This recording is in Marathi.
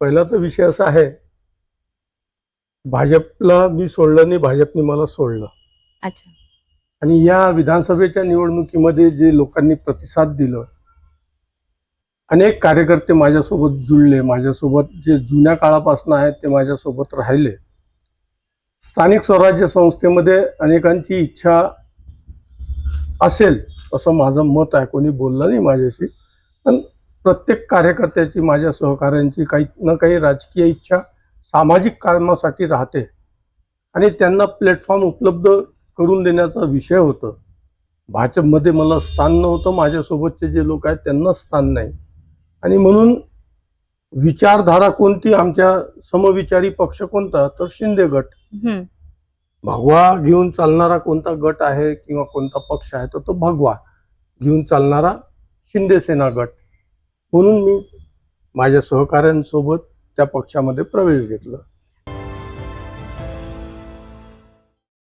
पहिला तर विषय असा आहे भाजपला मी सोडलं नाही भाजपने मला सोडलं. अच्छा. आणि या विधानसभेच्या निवडणुकीमध्ये जे लोकांनी प्रतिसाद दिलं अनेक कार्यकर्ते माझ्यासोबत जुळले माझ्यासोबत जे जुन्या काळापासून आहेत ते माझ्यासोबत राहिले. स्थानिक स्वराज्य संस्थेमध्ये अनेकांची इच्छा असेल असं माझं मत आहे. कोणी बोललं नाही माझ्याशी पण प्रत्येक कार्यकर्त्याची माझ्या सहकाऱ्यांची काही ना काही राजकीय इच्छा सामाजिक कामासाठी राहते. आणि त्यांना प्लॅटफॉर्म उपलब्ध करून देण्याचा विषय होतं. भाजपमध्ये मला स्थान नव्हतं माझ्यासोबतचे जे लोक आहेत त्यांना स्थान नाही. आणि म्हणून विचारधारा कोणती आमच्या समविचारी पक्ष कोणता तर शिंदे गट. भगवा घेऊन चालणारा कोणता गट आहे किंवा कोणता पक्ष आहे तर तो भगवा घेऊन चालणारा शिंदे सेना गट. म्हणून मी माझ्या सहकाऱ्यांसोबत त्या पक्षामध्ये प्रवेश घेतला.